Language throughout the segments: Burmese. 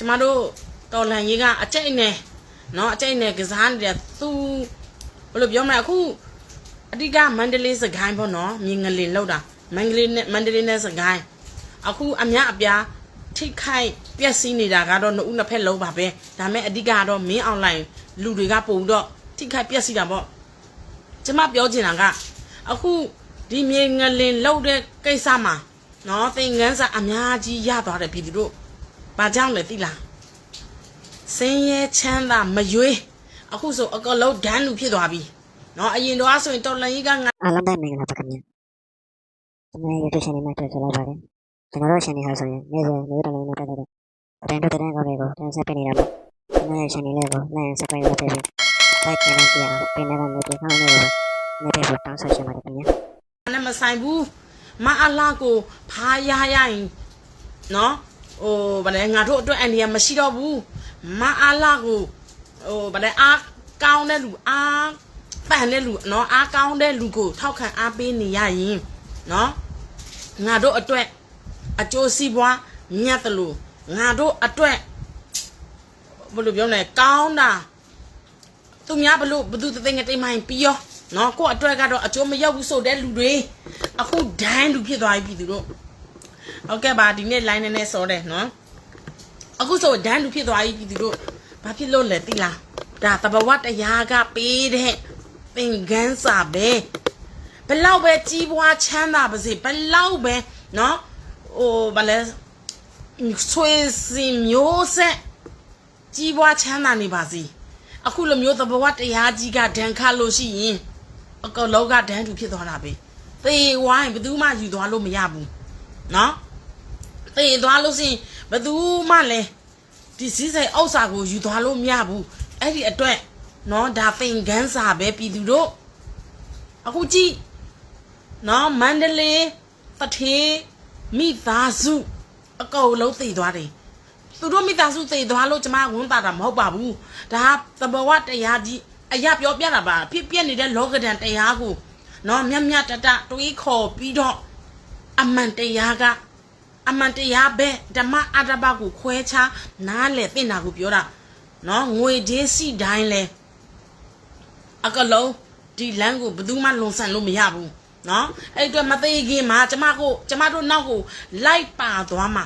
ကျမတို့တော်လန်ကြီးကအကြိတ်နဲ့နော်အကြိတ်နဲ့ကစားနေတဲ့သူဘယ်လိုပြောမလဲအခုအဓိကမန္တလေးစကိုင်းပေါ့နော်မြင်ငလင်လောက်တာမန္တလေးနဲ့မန္တလေးနဲ့စကိုင်းအခုအများအပြားထိခိုက်ပျက်စီးနေတာကတော့နှစ်ဦးနှစ်ဖက်လုံးပါပဲဒါမဲ့အဓိကကတော့မင်းအွန်လိုင်းလူတွေကပုံတော့ထိခိုက်ပျက်စီးတာပေါ့ကျမပြောချင်တာကအခုဒီမြေငလင်လောက်တဲ့ကိစ္စမှာနော်သင်ငန်းစာအများကြီးရသွားတယ်ပြည်သူတို့ ဘာကြောင့်လဲသိလားစင်းရဲချမ်းသာမရွေးအခုဆိုအကလုံးဒန်းလူဖြစ်သွားပြီနော်အရင်တော့ဆိုရင်တော်လန်ကြီးကငါအားလုံးပဲမင်္ဂလာပါခင်ဗျာကျွန်တော်ရဲ့ YouTube channel မှာတွေ့ကြလိုက်ပါတယ်ကျွန်တော်တို့ channel ဟာဆိုရင်နေ့စဉ်နေ့တိုင်းနဲ့တက်တဲ့တန်တူတန်ကောင်တွေကိုတင်ဆက်ပေးနေတာပေါ့ကျွန်တော်ရဲ့ channel လေးကို like subscribe လုပ်ပေးပြီး like နဲ့ကြည့်အောင်ပေးနေတဲ့လူတွေအားလုံးကိုနေ့တိုင်းတောင်းဆိုချင်ပါတယ်ခင်ဗျာအဲ့မဆိုင်ဘူးမအလားကိုဖားရရရင်နော် ဟိုဗါလဲငါတို့အတွက်အန်ဒီရမရှိတော့ဘူးမအလားကိုဟိုဗါလဲအားကောင်းတဲ့လူအားပန်တဲ့လူเนาะအားကောင်းတဲ့လူကိုထောက်ခံအားပေးနေရရင်เนาะငါတို့အတွက်အကျိုးစီးပွားမြတ်တယ်လို့ငါတို့အတွက်ဘယ်လိုပြောလဲကောင်းတာ သူများဘလို့ဘသူတသိငတိမိုင်းပြီးရောနော်ကို့အတွက်ကတော့အကျိုးမရောက်ဘူးဆိုတဲ့လူတွေအခုဒန်းလူဖြစ်သွားပြီပြည်သူတို့ ဟုတ်ကဲ့ပါဒီနေ့ line နဲ့နဲ့စောတယ်နော်အခုဆိုဒန်းလူဖြစ်သွားပြီပြည်သူတို့ဘာဖြစ်လို့လဲသိလားဒါတဘဝတရားကပေးတဲ့သင်ခန်းစာပဲဘလောက်ပဲကြီးပွားချမ်းသာပါစေဘလောက်ပဲနော်ဟိုဘာလဲဆွေစီမျိုးဆက်ကြီးပွားချမ်းသာနေပါစေအခုလိုမျိုးသဘောဝတရားကြီးကဒဏ်ခတ်လို့ရှိရင်အကလောကဒဏ်တူဖြစ်သွားတာပဲသေဝိုင်းဘယ်သူမှယူသွားလို့မရဘူးเ။တင်သွားလို့စင်ဘသူမှလည်းဒီစည်းစိမ်အောက်စာကိုယူသွားလို့မရဘူး။အဲ့ဒီအတွက်နော်ဒါသင်ကန်းစာပဲပြည်သူတို့အခုကြည့်နော်မန္တလေးပထေးမိသားစုအကုန်လုံးသိသွားတယ်သူတို့မိသားစုသိသွားလို့ကျမဝန်တာတာမဟုတ်ပါဘူးဒါသဘဝတရားကြီးအရာပြောပြတာပါဖြစ်ပြနေတဲ့လောကဒဏ်တရားကိုနော်မြတ်မြတ်တတတွေးခေါ်ပြီးတော့အမှန်တရားက အမှန်တရားပဲဓမ္မအတ္တပကိုခွဲခြားနားလေသိနာကိုပြောတာနော်ငွေကြေးစီတိုင်းလဲအကလုံးဒီလမ်းကိုဘယ်သူမှလွန်ဆန်လို့မရဘူးနော်အဲ့အတွက်မသေးခင်မှာကျမကိုကျမတို့နောက်ကိုလိုက်ပါသွားမှာ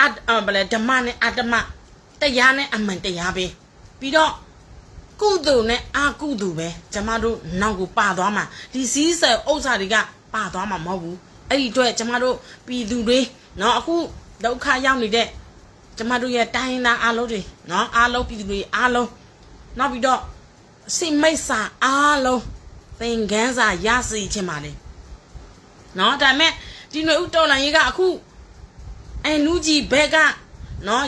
အတအဘလဲဓမ္မနဲ့အတ္တမတရားနဲ့အမှန်တရားပဲပြီးတော့ကုသိုလ်နဲ့အကုသိုလ်ပဲကျမတို့နောက်ကိုပါသွားမှာဒီစည်းစိမ်ဥစ္စာတွေကပါသွားမှာမဟုတ်ဘူး အဲ့ဒီအတွက်ကျမတို့ပြည်သူတွေနော်အခုဒုက္ခရောက်နေတဲ့ကျမတို့ရဲ့တိုင်းရင်းသားအားလုံးတွေနော်အားလုံးပြည်သူတွေအားလုံးနောက်ပြီးတော့စိမိတ်စာအားလုံးသင်ခန်းစာရစီခြင်းပါလေနော်ဒါမဲ့ဒီຫນွေဥတော်လိုင်းကြီးကအခုအန်နူကြီးဘက်ကနော်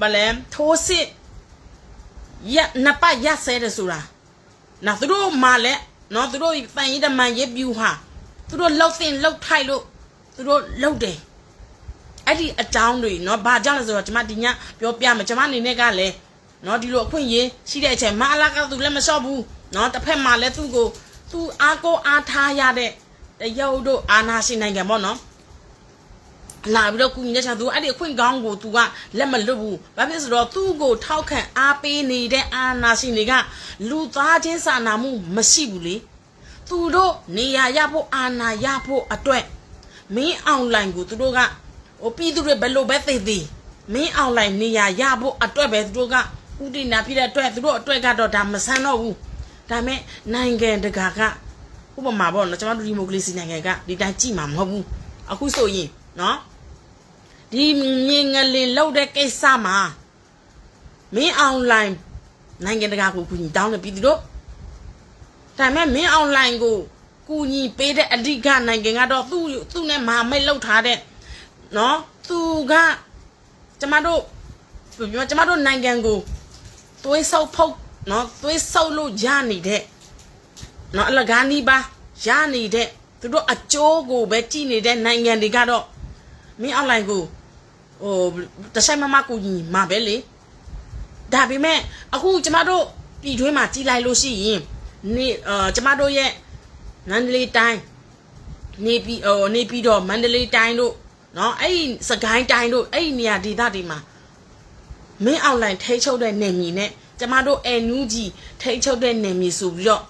ပလန်ထိုးစစ်ရနပတ်ရဆဲတယ်ဆိုတာနော်သူတို့မှလည်းနော်သူတို့တန်ရည်တမန်ရပြူဟာ သူတို့လှုပ်တင်လှုပ်ထိုက်လို့သူတို့လှုပ်တယ်အဲ့ဒီအကြောင်းတွေနော်ဘာကြောင့်လဲဆိုတော့ကျွန်မဒီညပြောပြမယ်ကျွန်မအနေနဲ့ကလည်းနော်ဒီလိုအခွင့်အရေးရှိတဲ့အချိန်မအလာကသူလည်းမလျှော့ဘူးနော်တစ်ဖက်မှာလည်းသူ့ကိုသူအားကိုအားထားရတဲ့တရုတ်တို့အာနာရှင်နိုင်ငံပေါ့နော်လာပြီးတော့ကုညီတဲ့ချာသူအဲ့ဒီအခွင့်ကောင်းကိုသူကလက်မလွတ်ဘူး။ဘာဖြစ်ဆိုတော့သူ့ကိုထောက်ခံအားပေးနေတဲ့အာနာရှင်တွေကလူသားချင်းစာနာမှုမရှိဘူးလေ။ သူတို့နေရာရဖို့အာနာရဖို့အတွက်မင်းအွန်လိုင်းကိုသူတို့ကဟိုပြည်သူတွေဘယ်လိုပဲသိသိမင်းအွန်လိုင်းနေရာရဖို့အတွက်ပဲသူတို့ကဥဒိနာဖြစ်တဲ့အတွက်သူတို့အတွက်ကတော့ဒါမဆန်းတော့ဘူး။ဒါပေမဲ့နိုင်ငံတကာကဥပမာပေါ့နော်ကျွန်တော်တို့ဒီမိုကရေစီနိုင်ငံကဒီတိုင်းကြည့်မှာမဟုတ်ဘူး။အခုဆိုရင်နော်ဒီမြင်ငလင်လောက်တဲ့ကိစ္စမှာမင်းအွန်လိုင်းနိုင်ငံတကာကိုကူညီတောင်းတယ်ပြည်သူတို့ ဒါပေမဲ့မင်းအွန်လိုင်းကိုကူညီပေးတဲ့အဓိကနိုင်ငံကတော့သူ့သူ့နဲ့မဟာမိတ်လောက်ထားတဲ့နော်သူကကျမတို့ပြောကျမတို့နိုင်ငံကိုသွေးဆုပ်ဖုတ်နော်သွေးဆုပ်လို့ရနေတဲ့နော်အလကားနီးပါရနေတဲ့သူတို့အကျိုးကိုပဲကြည်နေတဲ့နိုင်ငံတွေကတော့မင်းအွန်လိုင်းကိုဟိုတဆိုင်မမကိုကြီးမှာပဲလေဒါပေမဲ့အခုကျမတို့ပြည်တွင်းမှာကြီးလိုက်လို့ရှိရင် နေအာကျမတို့ရဲ့မန္တလေးတိုင်းနေပြီးဟိုနေပြီးတော့မန္တလေးတိုင်းတို့နော်အဲ့ဒီစကိုင်းတိုင်းတို့အဲ့ဒီနေရာဒေသတွေမှာမင်းအွန်လိုင်းထိချုပ်တဲ့နေမြေနဲ့ကျမတို့အန်နူးကြီးထိချုပ်တဲ့နေမြေဆိုပြီးတော့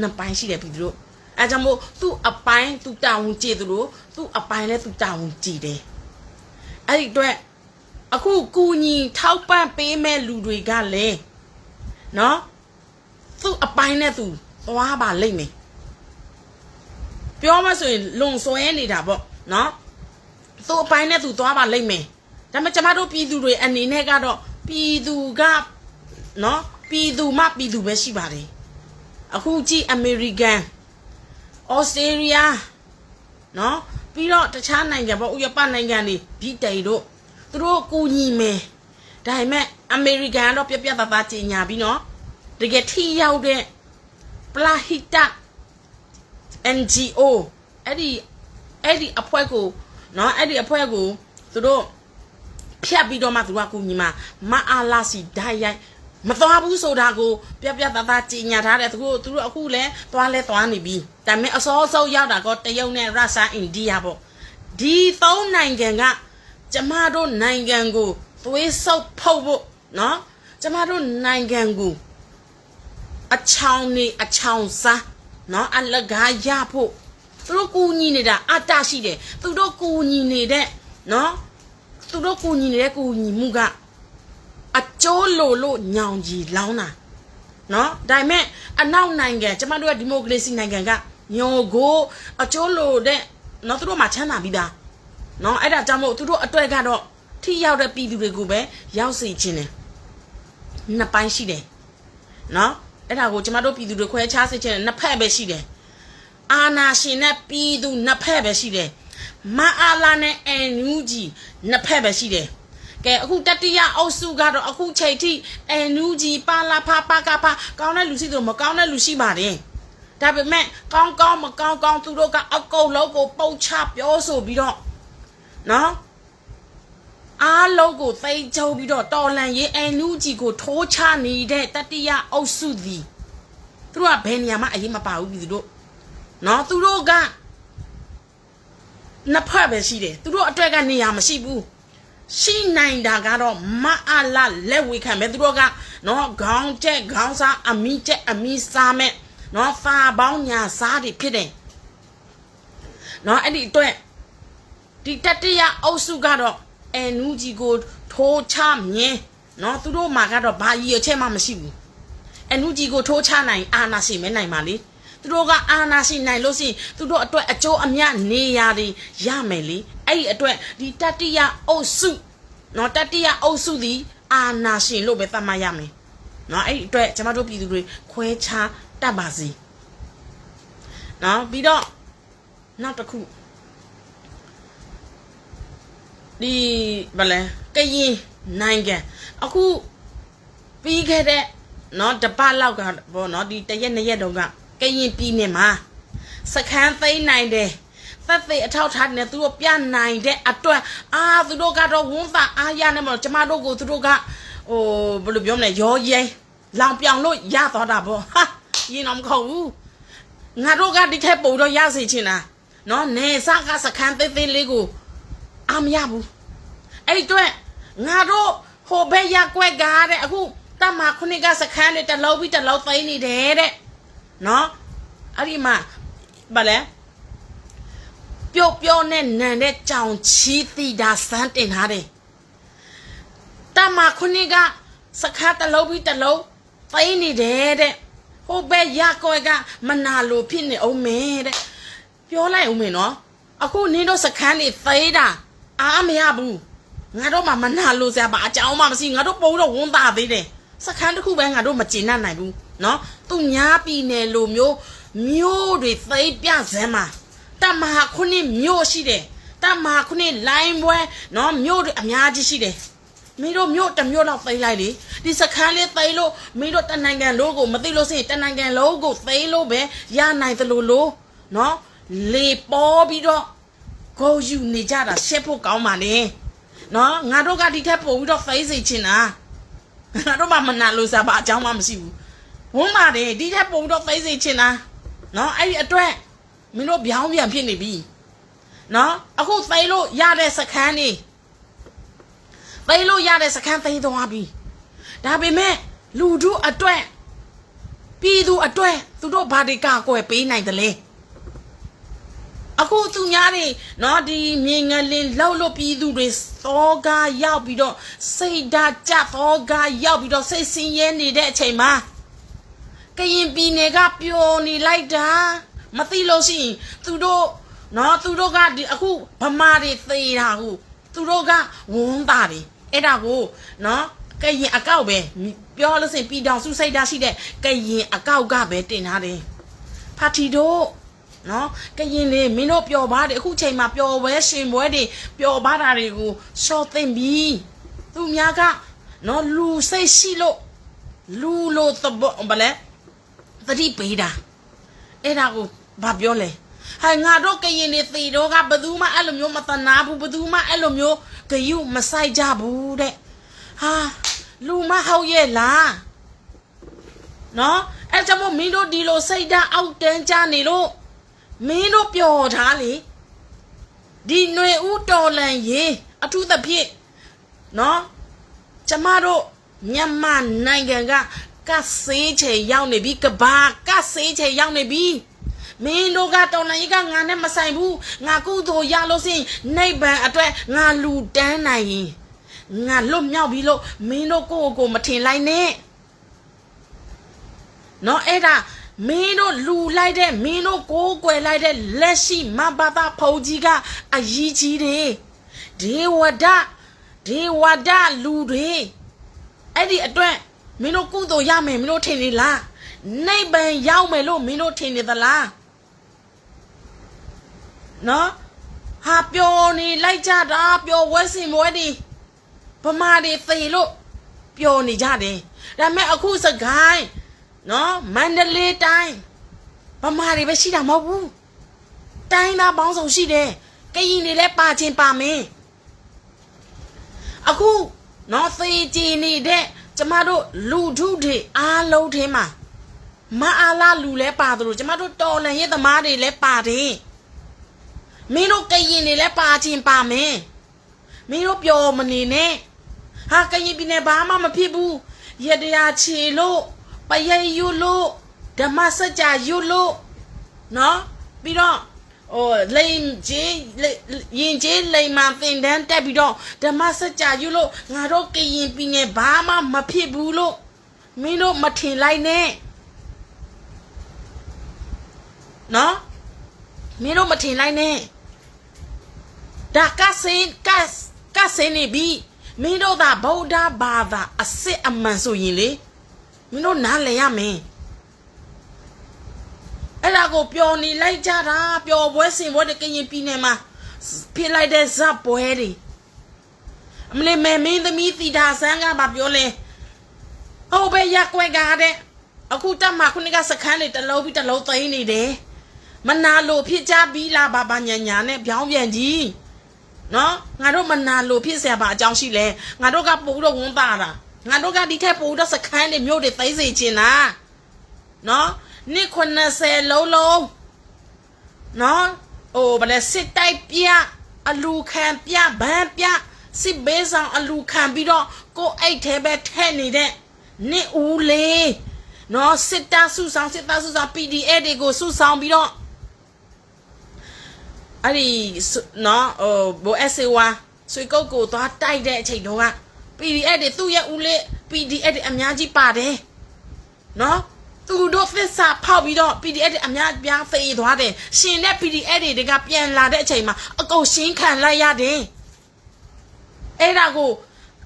နှစ်ပိုင်းရှိတယ်ပြီသူတို့အဲကြောင့်မို့သူ့အပိုင်းသူတာဝန်ကြည်သူလို့သူ့အပိုင်းလည်းသူတာဝန်ကြည်တယ်အဲ့ဒီအတွက်အခုကူညီထောက်ပံ့ပေးမဲ့လူတွေကလည်းနော် သူ့အပိုင်းနဲ့သူသွားပါလိမ့်မယ်ပြောမှဆိုရင်လွန်ဆွဲနေတာပေါ့နော်သူ့အပိုင်းနဲ့သူသွားပါလိမ့်မယ်ဒါပေမဲ့ကျမတို့ပြည်သူတွေအနေနဲ့ကတော့ပြည်သူကနော်ပြည်သူမှပြည်သူပဲရှိပါတယ်အခုကြည့်အမေရိကန်ဩစတြေးလျနော်ပြီးတော့တခြားနိုင်ငံပေါ့ဥရောပနိုင်ငံတွေဗြိတိန်တို့သူတို့ကူညီမယ်ဒါပေမဲ့အမေရိကန်ကတော့ပြက်ပြက်သားသားကြီးညာပြီးနော် တကယ်ထိရောက်တဲ့ပလာဟိတ NGO အဲ့ဒီအဲ့ဒီအဖွဲ့ကိုနော်အဲ့ဒီအဖွဲ့ကိုသူတို့ဖြတ်ပြီးတော့မှသူကကူညီမှာမအားလာစီဓာတ်ရိုက်မသွားဘူးဆိုတာကိုပြပြသားသားကြီးညာထားတယ်သူတို့သူတို့အခုလဲသွားလဲသွားနေပြီဒါပေမဲ့အစောစောရောက်တာကတရုတ်နဲ့ရုရှားအိန္ဒိယပေါ့ဒီသုံးနိုင်ငံကကျမတို့နိုင်ငံကိုသွေးဆုပ်ဖုတ်ဖို့နော်ကျမတို့နိုင်ငံကို အချောင်းနေအချောင်းစားနော်အလကားရဖို့သူတို့ကူညီနေတာအတ္တရှိတယ်သူတို့ကူညီနေတဲ့နော်သူတို့ကူညီနေတဲ့ကူညီမှုကအကျိုးလိုလို့ညောင်ကြီးလောင်းတာနော်ဒါပေမဲ့အနောက်နိုင်ငံကျမတို့ကဒီမိုကရေစီနိုင်ငံကညောကိုအကျိုးလိုတဲ့နော်သူတို့မှချမ်းသာပြီးသားနော်အဲ့ဒါကြောင့်မို့သူတို့အတွက်ကတော့ထိရောက်တဲ့ပြည်သူတွေကိုပဲရောက်စေခြင်းတယ်နှစ်ပိုင်းရှိတယ်နော် အဲ့ဒါကိုကျမတို့ပြည်သူတွေခွဲခြားစေချင်တယ်နှစ်ဖက်ပဲရှိတယ်အာနာရှင်နဲ့ပြည်သူနှစ်ဖက်ပဲရှိတယ်မအားလာနဲ့အန်ယူဂျီနှစ်ဖက်ပဲရှိတယ်ကဲအခုတတိယအုပ်စုကတော့အခုချိန်ထိအန်ယူဂျီပါလာဖာပါကပါကောင်းတဲ့လူရှိသူမကောင်းတဲ့လူရှိပါတယ်ဒါပေမဲ့ကောင်းကောင်းမကောင်းကောင်းသူတို့ကအကုန်လုံးကိုပုတ်ချပြောဆိုပြီးတော့နော် အားလုံးကိုသိမ်းချုပ်ပြီးတော့တော်လန်ရေးအန်နူဂျီကိုထိုးချနေတဲ့တတိယအုပ်စုသည်သူတို့ကဘယ်နေရာမှအရေးမပါဘူးပြည်သူတို့နော်သူတို့ကနှစ်ဖက်ပဲရှိတယ်သူတို့အတွက်ကနေရာမရှိဘူးရှိနိုင်တာကတော့မအားလာလက်ဝေခံပဲသူတို့ကနော်ခေါင်းချက်ခေါင်းစားအမီချက်အမီစားမဲ့နော်ဖာပေါင်းညာစားတွေဖြစ်တယ်နော်အဲ့ဒီအတွက်ဒီတတိယအုပ်စုကတော့ အန်နူဂျီကိုထိုးချမြင်နော်သူတို့မှာကတော့ဘာရည်ရချက်မှမရှိဘူးအန်နူဂျီကိုထိုးချနိုင်အာနာရှင်မဲနိုင်ပါလေသူတို့ကအာနာရှင်နိုင်လို့ရှိရင်သူတို့အတွက်အကျိုးအမြတ်နေရာတွေရမယ်လေအဲ့ဒီအတွက်ဒီတတိယအုပ်စုနော်တတိယအုပ်စုသည်အာနာရှင်လို့ပဲသတ်မှတ်ရမယ်နော်အဲ့ဒီအတွက်ကျမတို့ပြည်သူတွေခွဲခြားတတ်ပါစေနော်ပြီးတော့နောက်တစ်ခု ဒီဗလဲကရင်နိုင်ငံအခုပြီးခဲ့တဲ့เนาะတပတ်လောက်ကပေါ့เนาะဒီတရက်နှစ်ရက်တုန်းကကရင်ပြည်နယ်မှာစခန်းသိမ်းနိုင်တယ်သက်သေအထောက်ထားနေသူတို့ပြနိုင်တဲ့အတွက်အာသူတို့ကတော့ဝန်းသာအားရနေမလို့ကျမတို့ကိုသူတို့ကဟိုဘယ်လိုပြောမလဲရောရဲလောင်ပြောင်လို့ရသွားတာပေါ့ဟာရင်တော့မခေါ်ဘူးငါတို့ကဒီထက်ပိုတော့ရစေချင်တာနော်နေစားကစခန်းသေးသေးလေးကိုအာမရဘူး အဲ့ဒီအတွက်ငါတို့ဟိုဘက်ရက်ကွက်ကားတဲ့အခုတမခုနှစ်ကစခန်းတွေတလုံးပြီးတလုံးသိမ်းနေတယ်တဲ့နော်အဲ့ဒီမှာဗာလဲပျော့ပျော့နဲ့နန်တဲ့ကြောင်ချီတီတာစမ်းတင်ထားတယ်တမခုနှစ်ကစခန်းတလုံးပြီးတလုံးသိမ်းနေတယ်တဲ့ဟိုဘက်ရက်ကွက်ကမနာလိုဖြစ်နေအောင်မဲတဲ့ပြောလိုက်အောင်မေနော်အခုနင်းတို့စခန်းတွေသိမ်းတာအားမရဘူး ငါတို့မှမနာလို့စရာပါအကြောင်းမှမရှိငါတို့ပုံတော့ဝန်တာသေးတယ်စခန်းတစ်ခုပဲငါတို့မကျင်တတ်နိုင်ဘူးเนาะသူညာပြည်နယ်လိုမျိုးမျိုးတွေသိပ်ပြစမ်းမှာတမဟာခုနှစ်မျိုးရှိတယ်တမဟာခုနှစ်လိုင်းပွဲเนาะမျိုးတွေအများကြီးရှိတယ်မင်းတို့မျိုးတစ်မျိုးလောက်သိမ်းလိုက်လေဒီစခန်းလေးသိမ်းလို့မင်းတို့တနိုင်ငံလုံးကိုမသိလို့စရင်တနိုင်ငံလုံးကိုသိမ်းလို့ပဲရနိုင်သလိုလို့เนาะလေပေါ်ပြီးတော့ကိုယူနေကြတာရှက်ဖို့ကောင်းပါလေ နော်ငါတို့ကဒီထက်ပိုပြီးတော့ဖိစေချင်တာငါတို့မှမနာလို့စားပါအကြောင်းမှမရှိဘူးဝန်းပါတယ်ဒီထက်ပိုပြီးတော့ဖိစေချင်တာနော်အဲ့ဒီအတွက်မင်းတို့ပြောင်းပြန်ဖြစ်နေပြီနော်အခုသိလို့ရတဲ့စခန်းနေသိမ်းလို့ရတဲ့စခန်းသိမ်းသွားပြီဒါပေမဲ့လူတို့အတွက်ပြည်သူအတွက်သူတို့ဘာတွေကာကွယ်ပေးနိုင်တယ်လဲ အခုသူများတွေနော်ဒီမြေငလင်လောက်လို့ပြည်သူတွေသောကားရောက်ပြီးတော့စိတ်ဓာတ်ကြသောကားရောက်ပြီးတော့စိတ်ဆင်းရဲနေတဲ့အချိန်မှာကရင်ပြည်နယ်ကပျော်နေလိုက်တာမသိလို့ရှိရင်သူတို့နော်သူတို့ကဒီအခုဗမာတွေသေတာဟုသူတို့ကဝန်းတာတွေအဲ့ဒါကိုနော်ကရင်အကောက်ပဲပြောလို့စင်ပြည်တော်စုစိတ်ဓာတ်ရှိတဲ့ကရင်အကောက်ကပဲတင်ထားတယ်ဖာတီတို့ နော်ကရင်လေမင်းတို့ပျော်ပါတယ်အခုချိန်မှာပျော်ပွဲရှင်ပွဲတွေပျော်ပါတာတွေကိုရှော့သိမ့်ပြီသူများကနော်လူစိတ်ရှိလို့လူလို့သဘောဗလဲသတိပေးတာအဲ့ဒါကိုဘာပြောလဲဟဲ့ငါတို့ကရင်နေသေတော့ကဘယ်သူမှအဲ့လိုမျိုးမတနာဘူးဘယ်သူမှအဲ့လိုမျိုးဂယုမဆိုင်ကြဘူးတဲ့ဟာလူမဟုတ်ရဲ့လားနော်အဲ့ကြောင့်မို့မင်းတို့ဒီလိုစိတ်ဓာတ်အောက်တန်းကြနေလို့ မင်းတို့ပျော်ထားလေဒီຫນွေဥတော်လန်ရေအထူးသဖြင့်နော်ကျမတို့မြန်မာနိုင်ငံကကဆေးချေရောက်နေပြီကဘာကဆေးချေရောက်နေပြီမင်းတို့ကတော်လိုင်းကငါနဲ့မဆိုင်ဘူးငါကုသိုလ်ရလို့စင်နိဗ္ဗာန်အတွက်ငါလူတန်းနိုင်ရင်ငါလွတ်မြောက်ပြီလို့မင်းတို့ကိုယ့်ကိုယ်ကိုမထင်လိုက်နဲ့နော်အဲ့ဒါ မင်းတို့လူလိုက်တဲ့မင်းတို့ကိုးကွယ်လိုက်တဲ့လက်ရှိမဘာသာဖုန်ကြီးကအရေးကြီးတယ်ဒေဝဒဒေဝဒလူတွေအဲ့ဒီအတွက်မင်းတို့ကုသိုလ်ရမယ်မင်းတို့ထင်နေလားနိဗ္ဗာန်ရောက်မယ်လို့မင်းတို့ထင်နေသလားနော်ဟာပျော်နေလိုက်ကြတာပျော်ဝဲစင်မွဲဒီဗမာတွေသေလို့ပျော်နေကြတယ်ဒါပေမဲ့အခုစကိုင်း နော်မန္တလေးတိုင်းဗမာတွေပဲရှိတာမဟုတ်ဘူးတိုင်းသားပေါင်းစုံရှိတယ်ကရင်တွေလည်းပါချင်းပါမင်းအခုနော်သေကြည်နေတဲ့ကျမတို့လူထုတွေအားလုံးထဲမှာမအားလားလူလဲပါသလိုကျမတို့တော်လန်ရဲ့သမားတွေလည်းပါတယ်မင်းတို့ကရင်တွေလည်းပါချင်းပါမင်းမင်းတို့ပျော်မနေနဲ့ဟာကရင်ပြည်နယ်ဘာမှမဖြစ်ဘူးရတရားချေလို့ ပရိတ်ယူလို့ဓမ္မစကြာယူလို့နော်ပြီးတော့ဟိုလိန်ကြီးရင်ကြီးလိန်မှသင်တန်းတက်ပြီးတော့ဓမ္မစကြာယူလို့ငါတို့ကရင်ပြည်နယ်ဘာမှမဖြစ်ဘူးလို့မင်းတို့မထင်လိုက်နဲ့နော်မင်းတို့မထင်လိုက်နဲ့ဒါကစင်ကတ်ကစင်နေပြီမင်းတို့သာဗုဒ္ဓဘာသာအစ်စ်အမှန်ဆိုရင်လေ မင်းတို့နားလည်ရမယ်အဲ့ဒါကိုပျော်နေလိုက်ကြတာပျော်ပွဲစင်ပွဲတကရင်ပြည်နယ်မှာဖြစ်လိုက်တဲ့ဇက်ပွဲတွေအမလေးမဲမင်းသမီးတီတာဆန်းကဘာပြောလဲဟုတ်ပဲရက်ွက်ကားတဲ့အခုတက်မှာခုနကစခန်းတွေတစ်လုံးပြီးတစ်လုံးသိမ်းနေတယ်မနာလို့ဖြစ်ကြပြီးလားဘာဘာညာညာနဲ့ပြောင်းပြန်ကြီးနော်ငါတို့မနာလို့ဖြစ်เสียပါအကြောင်းရှိလဲငါတို့ကပို့တော့ဝန်တာတာ ငါတို့ကဒီထက်ပို့တော့စခန်းတွေမြို့တွေသိမ်းစေချင်တာနော်နှစ်90လုံးလုံးနော်ဟိုဗလဲစစ်တိုက်ပြအလူခံပြဗန်းပြစစ်ဘေးဆောင်အလူခံပြီးတော့ကိုအိတ်သေးပဲထဲ့နေတဲ့နှစ်ဦးလေးနော်စစ်တပ်စုဆောင်စစ်တပ်စုဆောင် PDA တွေကိုစုဆောင်ပြီးတော့အဲ့ဒီနော်ဟိုဘိုအက်ဆေဝါဆွေကုတ်ကိုသွားတိုက်တဲ့အချိန်တုန်းက PDF တွေသူ့ရဲ့ဦးလေး PDF တွေအများကြီးပါတယ်နော်သူတို့သစ္စာဖောက်ပြီးတော့ PDF တွေအများပြားဖေးသွားတယ်ရှင်တဲ့ PDF တွေကပြန်လာတဲ့အချိန်မှာအကုန်ရှင်းခံလိုက်ရတယ်အဲ့ဒါကို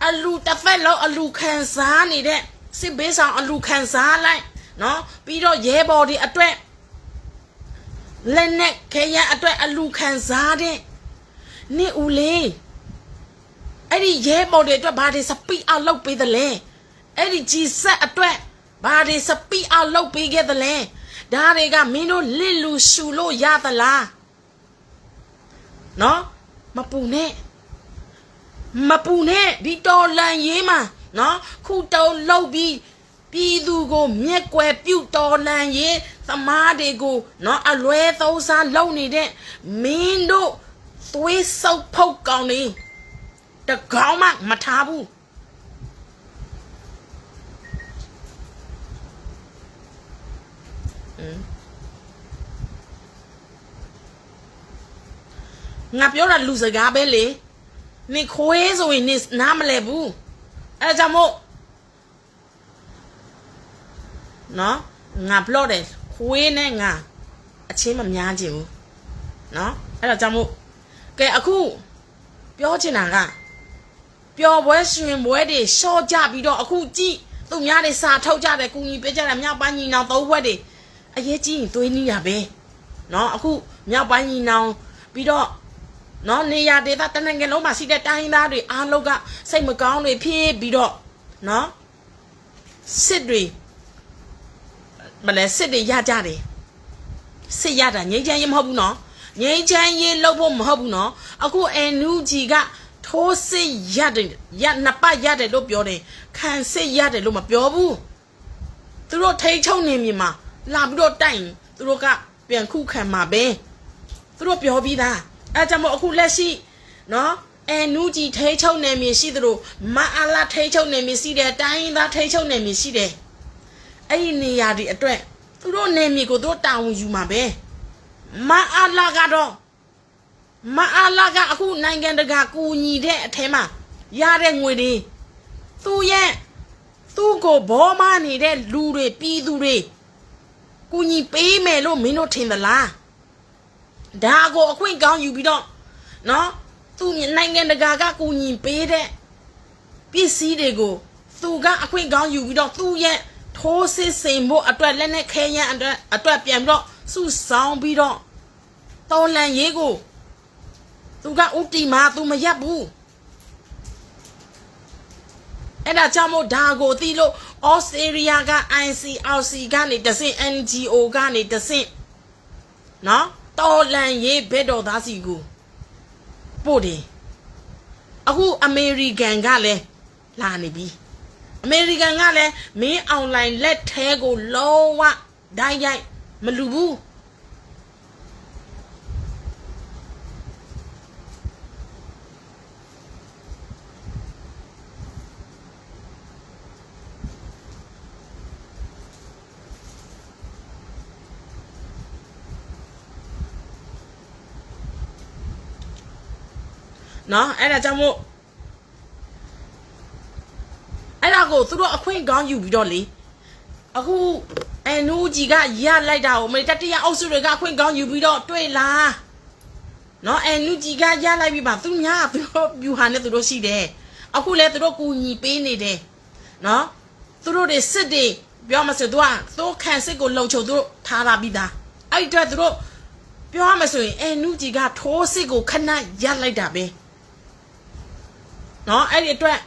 အလူတစ်ဖက်လုံးအလူခံစားနေတဲ့စစ်ဘေးဆောင်အလူခံစားလိုက်နော်ပြီးတော့ရဲဘော်တွေအတွက်လက်နဲ့ခဲရန်အတွက်အလူခံစားတဲ့နှစ်ဦးလေး အဲ့ဒီရဲဘော်တွေအတွက်ဘာတွေစပီအောင်လုပ်ပေးသလဲအဲ့ဒီဂျီဆက်အတွက်ဘာတွေစပီအောင်လုပ်ပေးခဲ့သလဲဒါတွေကမင်းတို့လစ်လူရှူလို့ရသလားနော်မပူနဲ့မပူနဲ့ဒီတော်လန်ရေးမှာနော်ခုတုံးလောက်ပြီးပြည်သူကိုမြက်ွယ်ပြုတ်တော်လန်ရေးသမားတွေကိုနော်အလွဲသုံးစားလုပ်နေတဲ့မင်းတို့သွေးဆုပ်ဖုတ်ကောင်နေ တကောင်းမှမထားဘူးဟမ်ငါပြောတာလူစကားပဲလေနေခွေးဆိုရင်နေနားမလဲဘူးအဲဒါကြောင့်မို့နော်ငါဘလော့တယ်ခွေးနဲ့ငါအချင်းမများချင်ဘူးနော်အဲ့ဒါကြောင့်မို့ကဲအခုပြောချင်တာက ပျော်ပွဲရှင်ပွဲတွေရှော့ကြပြီးတော့အခုကြည့်သူများတွေစာထုတ်ကြတယ်ကုညီပေးကြတယ်မြောက်ပိုင်းညီနောင်သုံးဘွက်တွေအရေးကြီးရင်သွေးနီးရပဲနော်အခုမြောက်ပိုင်းညီနောင်ပြီးတော့နော်နေရဒေသတနင်္ဂနွေလုံးမှာရှိတဲ့တိုင်းသားတွေအားလုံးကစိတ်မကောင်းတွေဖြစ်ပြီးတော့နော်စစ်တွေမလဲစစ်တွေရကြတယ်စစ်ရတာငြိမ်းချမ်းရေးမဟုတ်ဘူးနော်ငြိမ်းချမ်းရေးလုပ်ဖို့မဟုတ်ဘူးနော်အခု NUG က ထိုးစစ်ရတယ်ရနှစ်ပတ်ရတယ်လို့ပြောတယ်ခံစစ်ရတယ်လို့မပြောဘူးသူတို့ထိတ်ချုံနေမြင်မှာလာပြီးတော့တိုင်သူတို့ကပြန်ခုခံမှာပဲသူတို့ပြောပြီးသားအဲကြောင့်မို့အခုလက်ရှိနော်အဲနူးကြီးထိချုံနေမြင်ရှိသလိုမအားလာထိချုံနေမြင်ရှိတယ်တိုင်းရင်းသားထိချုံနေမြင်ရှိတယ်အဲ့ဒီနေရာဒီအတွက်သူတို့နေမြေကိုသူတို့တာဝန်ယူမှာပဲမအားလာကတော့ မအားလာကအခုနိုင်ငံတကာကူညီတဲ့အထဲမှာရတဲ့ငွေတွေသူ့ရဲ့သူ့ကိုဘောမနေတဲ့လူတွေပြည်သူတွေကူညီပေးမယ်လို့မင်းတို့ထင်သလားဒါကိုအခွင့်ကောင်းယူပြီးတော့နော်သူနိုင်ငံတကာကကူညီပေးတဲ့ပစ္စည်းတွေကိုသူကအခွင့်ကောင်းယူပြီးတော့သူ့ရဲ့ထိုးစစ်စိန်ဖို့အတွက်လက်နဲ့ခဲရန်အတွက်အတွက်ပြန်ပြီးတော့စုဆောင်ပြီးတော့တော်လန်ရေးကို သူကဥတီမာသူမရက်ဘူးအဲ့ဒါကြောင့်မို့ဒါကိုသိလို့ဩစတြေးလျက ICRC ကနေတဆင့် NGO ကနေတဆင့်နော်တော်လန်ရေးဘဲတော်သားစီကိုပို့တယ်အခုအမေရိကန်ကလည်းလာနေပြီအမေရိကန်ကလည်းမင်းအွန်လိုင်းလက်ထဲကိုလုံးဝဓာတ်ရိုက်မလူဘူး နော်အဲ့ဒါကြောင့်မို့အဲ့ဒါကိုသူတို့အခွင့်ကောင်းယူပြီးတော့လေအခုအန်နူဂျီကရလိုက်တာကိုမေတတိယအုပ်စုတွေကအခွင့်ကောင်းယူပြီးတော့တွေ့လားနော်အန်နူဂျီကရလိုက်ပြီပါသူများကသူတို့ဗျူဟာနဲ့သူတို့ရှိတယ်အခုလဲသူတို့ကူညီပေးနေတယ်နော်သူတို့တွေစစ်တွေပြောမစသူကသူခံစစ်ကိုလှုပ်ချုပ်သူတို့ထားလာပြီးသားအဲ့ဒီအတွက်သူတို့ပြောရမယ်ဆိုရင်အန်နူဂျီကထိုးစစ်ကိုခဏရလိုက်တာပဲ နော်အဲ့ဒီအတွက်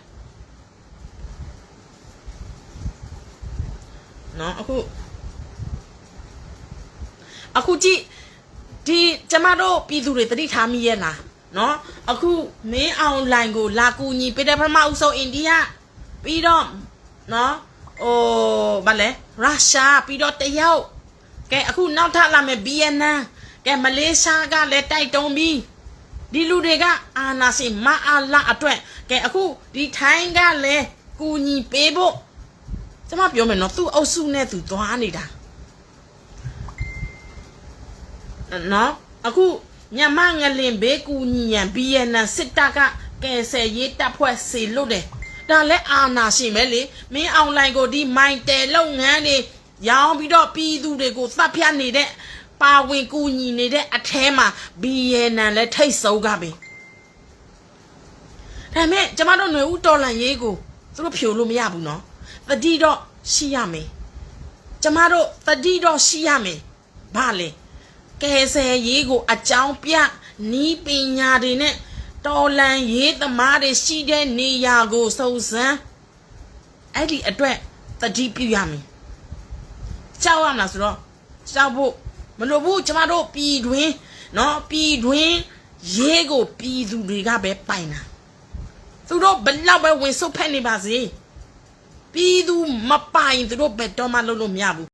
နော်အခုအခုကြည့်ဒီကျမတို့ပြည်သူတွေတတိထားမိရဲ့လားနော်အခုမင်းအောင်လိုင်ကို လာကူညီပေးတဲ့ပထမဦးဆုံးအိန္ဒိယပြီးတော့နော်ဟိုဗာလဲရုရှားပြီးတော့တရုတ်ကဲအခုနောက်ထပ်လာမယ်ဗီယက်နမ်ကဲမလေးရှားကလည်းတိုက်တုံးပြီး ဒီလူတွေကအာနာစင်မအားလာအတွက်ကဲအခုဒီထိုင်းကလည်းကူညီပေးဖို့ကျမပြောမယ်နော်သူ့အုပ်စုနဲ့သူသွားနေတာနော်အခုမြန်မာငလင်ဘေးကူညီရန်ဘီယန်နစစ်တပ်ကကယ်ဆယ်ရေးတပ်ဖွဲ့စီလို့တယ်ဒါလည်းအာနာရှင်ပဲလေမင်းအွန်လိုင်းကိုဒီမိုင်တယ်လုပ်ငန်းတွေရောင်းပြီးတော့ပြည်သူတွေကိုသတ်ဖြတ်နေတဲ့ ပါဝင်ကူညီနေတဲ့အထဲမှာဘီယန်နလည်းထိတ်ဆုံးကပဲဒါပေမဲ့ကျမတို့ຫນွေဦးတော်လန်ရေးကိုသူတို့ဖြိုလို့မရဘူးနော်တတိတော့ရှိရမယ်ကျမတို့တတိတော့ရှိရမယ်ဘာလဲကဲဆယ်ရေးကိုအကြောင်းပြနီးပညာတွေနဲ့တော်လန်ရေးသမားတွေရှိတဲ့နေရာကိုစုံစမ်းအဲ့ဒီအတွက်တတိပြုရမယ်ကြောက်ရမလားဆိုတော့ကြောက်ဖို့ မလိုဘူးကျမတို့ပြည်တွင်းနော်ပြည်တွင်းရေးကိုပြည်သူတွေကပဲပိုင်တာသူတို့ဘလောက်ပဲဝင်ဆုတ်ဖက်နေပါစေပြည်သူမပိုင်သူတို့ဘယ်တော့မှလုပ်လို့မရဘူး